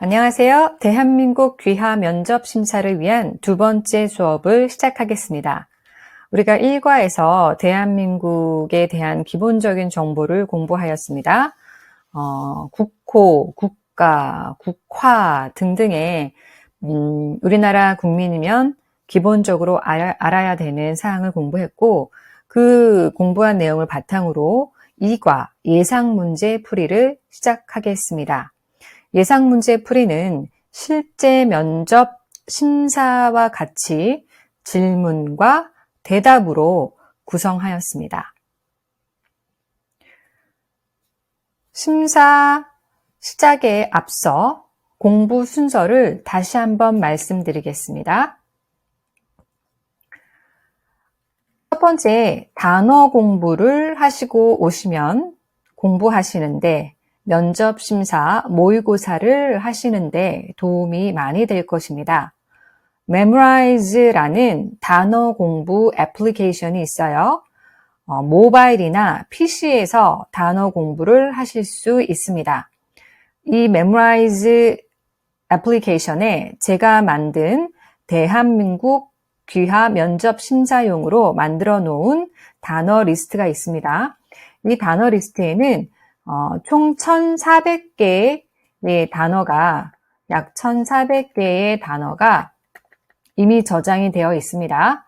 안녕하세요. 대한민국 귀하 면접 심사를 위한 두 번째 수업을 시작하겠습니다. 우리가 1과에서 대한민국에 대한 기본적인 정보를 공부하였습니다. 어, 국호, 국가, 국화 등등의 음, 우리나라 국민이면 기본적으로 알아, 알아야 되는 사항을 공부했고 그 공부한 내용을 바탕으로 2과 예상 문제 풀이를 시작하겠습니다. 예상 문제 풀이는 실제 면접 심사와 같이 질문과 대답으로 구성하였습니다. 심사 시작에 앞서 공부 순서를 다시 한번 말씀드리겠습니다. 첫 번째, 단어 공부를 하시고 오시면 공부하시는데 면접 심사, 모의고사를 하시는데 도움이 많이 될 것입니다. Memorize라는 단어 공부 애플리케이션이 있어요. 어, 모바일이나 PC에서 단어 공부를 하실 수 있습니다. 이 Memorize 애플리케이션에 제가 만든 대한민국 귀하 면접 심사용으로 만들어 놓은 단어 리스트가 있습니다. 이 단어 리스트에는 어, 총 1,400개의 단어가 약 1,400개의 단어가 이미 저장이 되어 있습니다.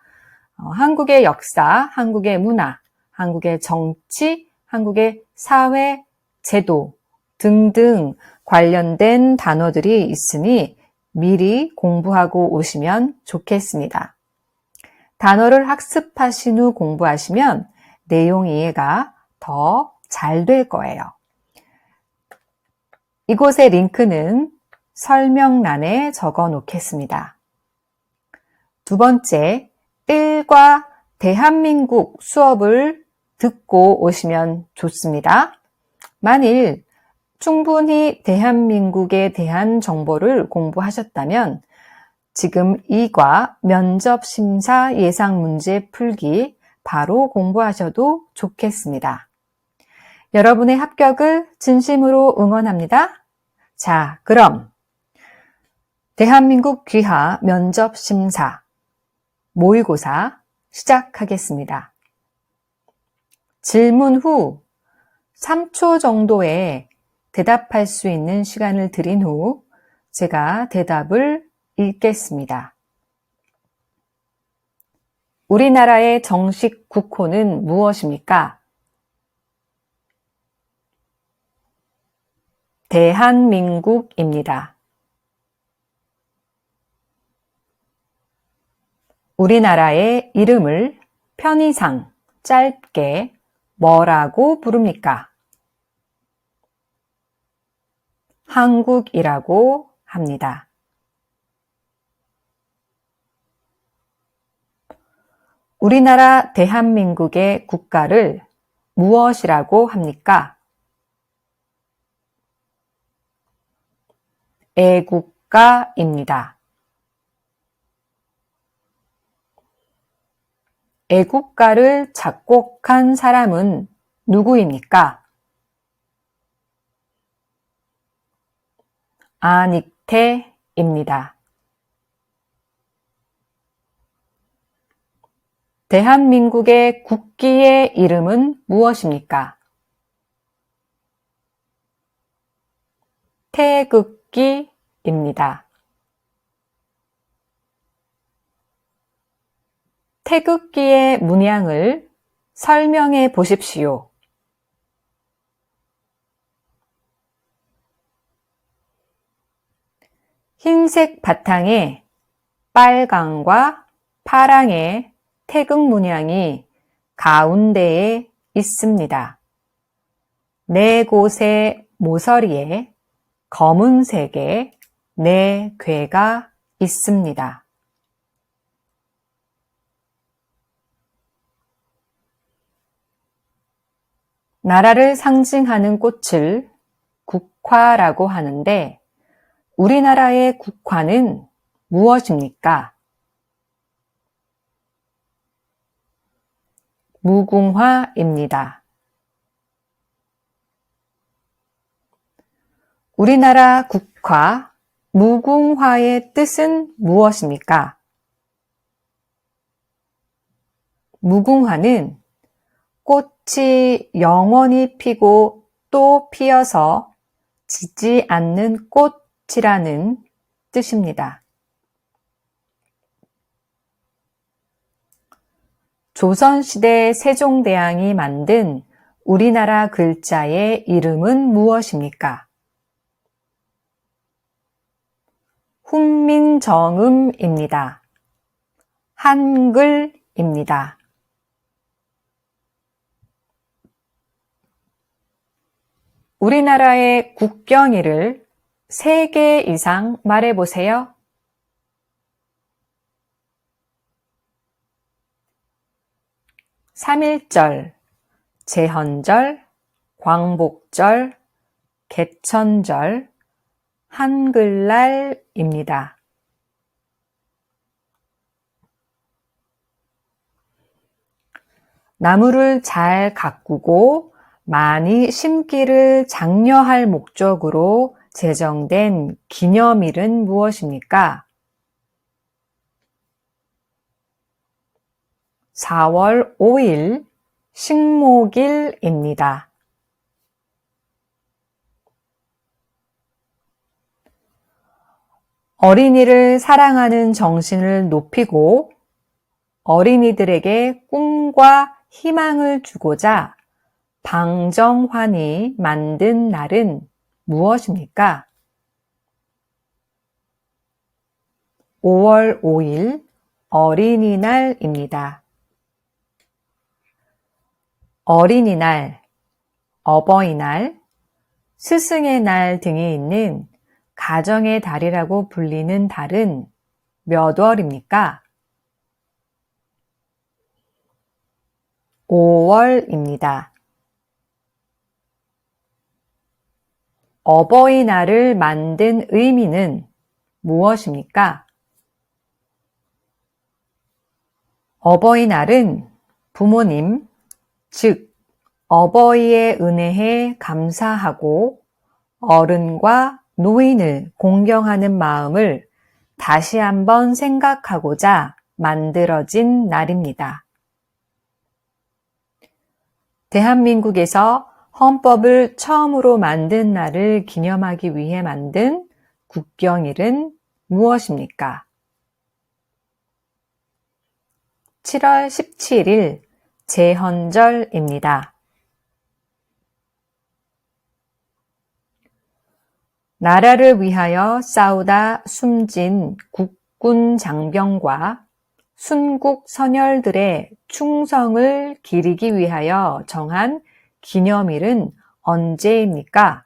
어, 한국의 역사, 한국의 문화, 한국의 정치, 한국의 사회, 제도 등등 관련된 단어들이 있으니 미리 공부하고 오시면 좋겠습니다. 단어를 학습하신 후 공부하시면 내용 이해가 더 잘 될 거예요. 이곳의 링크는 설명란에 적어 놓겠습니다. 두 번째, 1과 대한민국 수업을 듣고 오시면 좋습니다. 만일 충분히 대한민국에 대한 정보를 공부하셨다면 지금 2과 면접 심사 예상 문제 풀기 바로 공부하셔도 좋겠습니다. 여러분의 합격을 진심으로 응원합니다. 자, 그럼 대한민국 귀하 면접 심사 모의고사 시작하겠습니다. 질문 후 3초 정도에 대답할 수 있는 시간을 드린 후 제가 대답을 읽겠습니다. 우리나라의 정식 국호는 무엇입니까? 대한민국입니다. 우리나라의 이름을 편의상 짧게 뭐라고 부릅니까? 한국이라고 합니다. 우리나라 대한민국의 국가를 무엇이라고 합니까? 애국가입니다. 애국가를 작곡한 사람은 누구입니까? 안익태입니다. 대한민국의 국기의 이름은 무엇입니까? 태극 기입니다. 태극기의 문양을 설명해 보십시오. 흰색 바탕에 빨강과 파랑의 태극 문양이 가운데에 있습니다. 네 곳의 모서리에 검은색의 네 괴가 있습니다. 나라를 상징하는 꽃을 국화라고 하는데 우리나라의 국화는 무엇입니까? 무궁화입니다. 우리나라 국화 무궁화의 뜻은 무엇입니까? 무궁화는 꽃이 영원히 피고 또 피어서 지지 않는 꽃이라는 뜻입니다. 조선시대 세종대왕이 만든 우리나라 글자의 이름은 무엇입니까? 훈민정음입니다. 한글입니다. 우리나라의 국경일을 세개 이상 말해보세요. 3일절, 제헌절, 광복절, 개천절, 한글날입니다. 나무를 잘 가꾸고 많이 심기를 장려할 목적으로 제정된 기념일은 무엇입니까? 4월 5일 식목일입니다. 어린이를 사랑하는 정신을 높이고 어린이들에게 꿈과 희망을 주고자 방정환이 만든 날은 무엇입니까? 5월 5일 어린이날입니다. 어린이날, 어버이날, 스승의 날 등이 있는 가정의 달이라고 불리는 달은 몇 월입니까? 5월입니다. 어버이날을 만든 의미는 무엇입니까? 어버이날은 부모님, 즉, 어버이의 은혜에 감사하고 어른과 노인을 공경하는 마음을 다시 한번 생각하고자 만들어진 날입니다. 대한민국에서 헌법을 처음으로 만든 날을 기념하기 위해 만든 국경일은 무엇입니까? 7월 17일 제헌절입니다. 나라를 위하여 싸우다 숨진 국군 장병과 순국 선열들의 충성을 기리기 위하여 정한 기념일은 언제입니까?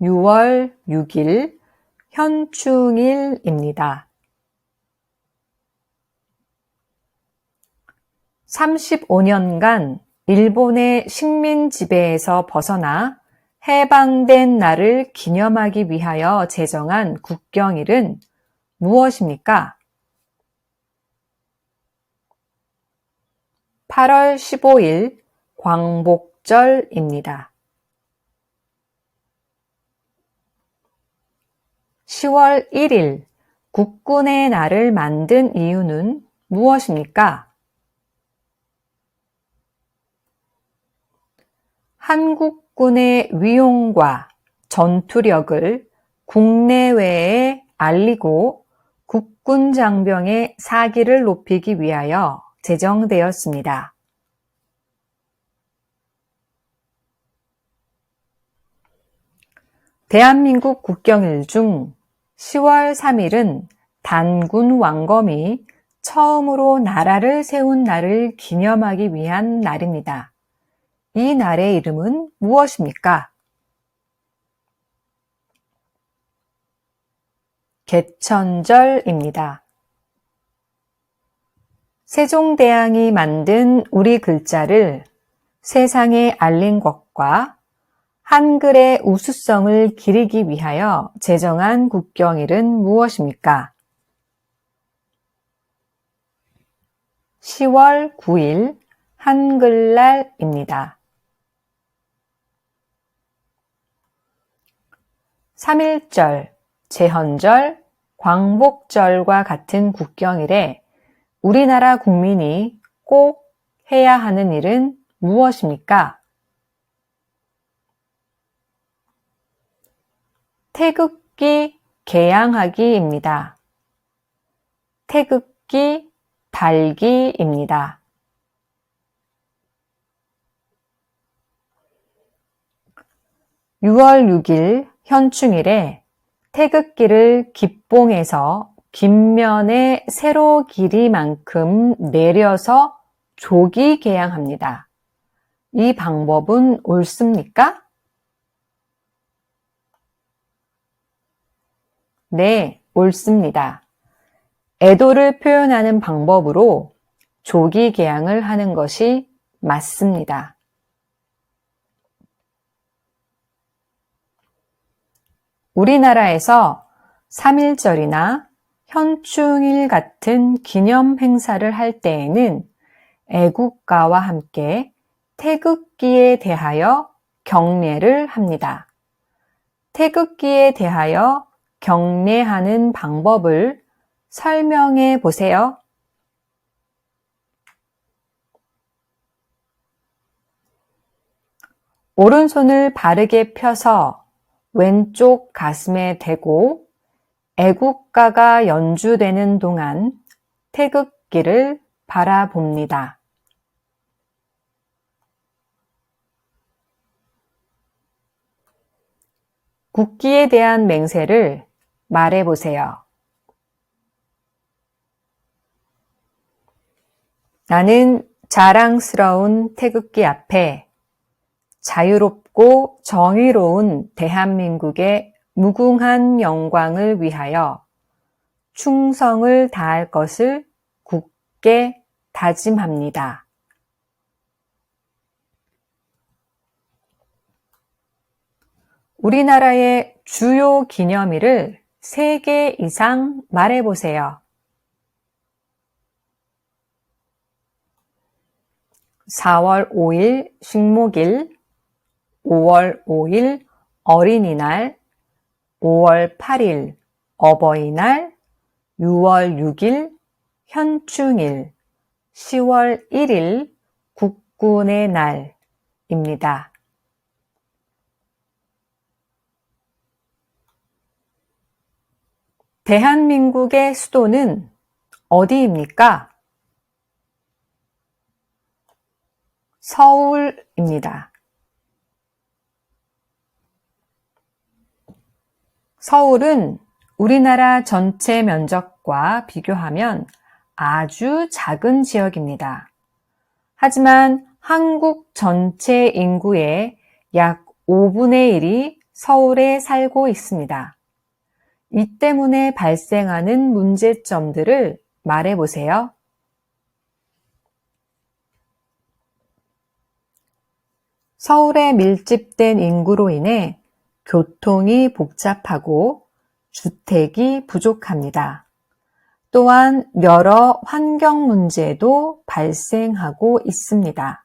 6월 6일 현충일입니다. 35년간 일본의 식민 지배에서 벗어나 해방된 날을 기념하기 위하여 제정한 국경일은 무엇입니까? 8월 15일 광복절입니다. 10월 1일 국군의 날을 만든 이유는 무엇입니까? 한국군의 위용과 전투력을 국내외에 알리고 국군 장병의 사기를 높이기 위하여 제정되었습니다. 대한민국 국경일 중 10월 3일은 단군 왕검이 처음으로 나라를 세운 날을 기념하기 위한 날입니다. 이 날의 이름은 무엇입니까? 개천절입니다. 세종대왕이 만든 우리 글자를 세상에 알린 것과 한글의 우수성을 기리기 위하여 제정한 국경일은 무엇입니까? 10월 9일 한글날입니다. 3.1절, 제헌절, 광복절과 같은 국경일에 우리나라 국민이 꼭 해야 하는 일은 무엇입니까? 태극기 개양하기입니다. 태극기 달기입니다. 6월 6일 현충일에 태극기를 기봉에서 뒷면에 세로 길이만큼 내려서 조기 개양합니다. 이 방법은 옳습니까? 네, 옳습니다. 애도를 표현하는 방법으로 조기 개양을 하는 것이 맞습니다. 우리나라에서 3.1절이나 현충일 같은 기념 행사를 할 때에는 애국가와 함께 태극기에 대하여 경례를 합니다. 태극기에 대하여 경례하는 방법을 설명해 보세요. 오른손을 바르게 펴서 왼쪽 가슴에 대고 애국가가 연주되는 동안 태극기를 바라봅니다. 국기에 대한 맹세를 말해보세요. 나는 자랑스러운 태극기 앞에 자유롭고 정의로운 대한민국의 무궁한 영광을 위하여 충성을 다할 것을 굳게 다짐합니다. 우리나라의 주요 기념일을 3개 이상 말해보세요. 4월 5일 식목일, 5월 5일 어린이날, 5월 8일 어버이날, 6월 6일 현충일, 10월 1일 국군의 날입니다. 대한민국의 수도는 어디입니까? 서울입니다. 서울은 우리나라 전체 면적과 비교하면 아주 작은 지역입니다. 하지만 한국 전체 인구의 약 5분의 1이 서울에 살고 있습니다. 이 때문에 발생하는 문제점들을 말해 보세요. 서울에 밀집된 인구로 인해 교통이 복잡하고 주택이 부족합니다. 또한 여러 환경 문제도 발생하고 있습니다.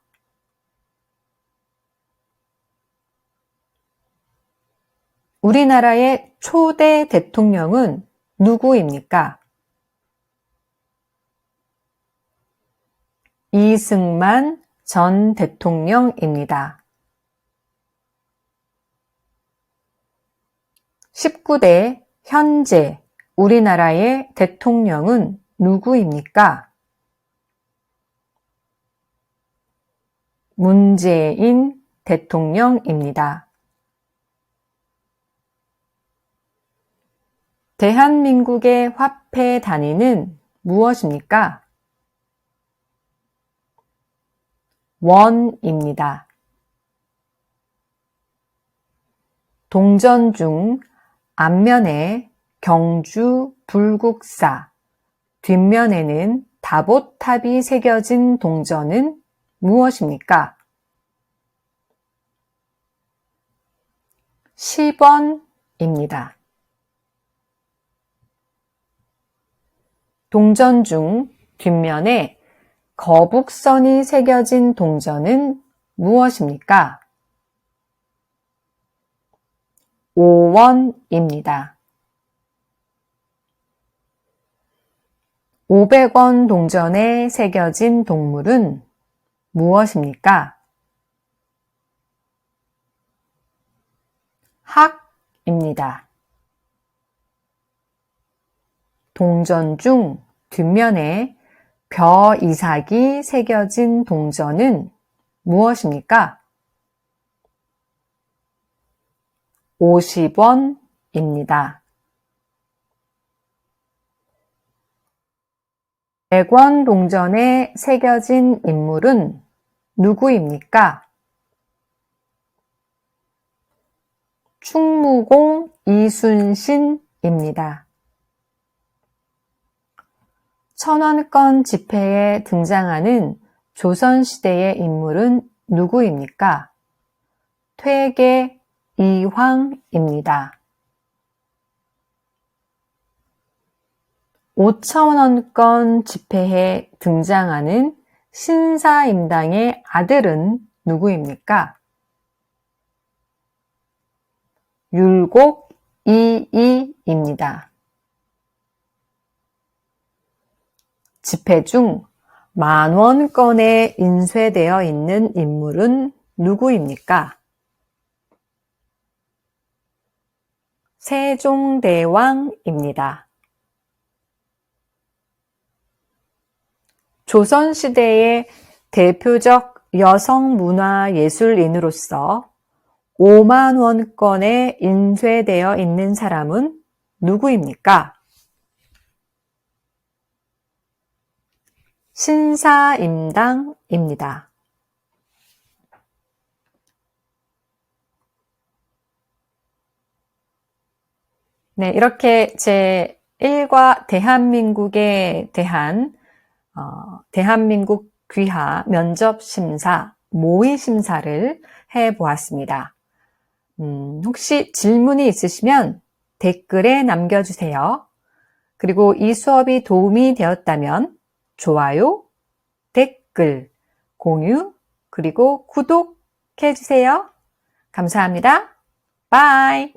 우리나라의 초대 대통령은 누구입니까? 이승만 전 대통령입니다. 19대 현재 우리나라의 대통령은 누구입니까? 문재인 대통령입니다. 대한민국의 화폐 단위는 무엇입니까? 원입니다. 동전 중 앞면에 경주 불국사, 뒷면에는 다보탑이 새겨진 동전은 무엇입니까? 10원입니다. 동전 중 뒷면에 거북선이 새겨진 동전은 무엇입니까? 5원입니다. 500원 동전에 새겨진 동물은 무엇입니까? 학입니다. 동전 중 뒷면에 벼 이삭이 새겨진 동전은 무엇입니까? 50원입니다. 100원 동전에 새겨진 인물은 누구입니까? 충무공 이순신입니다. 천원권 지폐에 등장하는 조선시대의 인물은 누구입니까? 퇴계 이황입니다. 5천원권 지폐에 등장하는 신사임당의 아들은 누구입니까? 율곡 이이입니다. 지폐 중 만원권에 인쇄되어 있는 인물은 누구입니까? 세종대왕입니다. 조선시대의 대표적 여성 문화 예술인으로서 5만 원권에 인쇄되어 있는 사람은 누구입니까? 신사임당입니다. 네, 이렇게 제 1과 대한민국에 대한 어, 대한민국 귀하 면접 심사 모의 심사를 해 보았습니다. 음, 혹시 질문이 있으시면 댓글에 남겨주세요. 그리고 이 수업이 도움이 되었다면 좋아요, 댓글, 공유, 그리고 구독해 주세요. 감사합니다. 바이.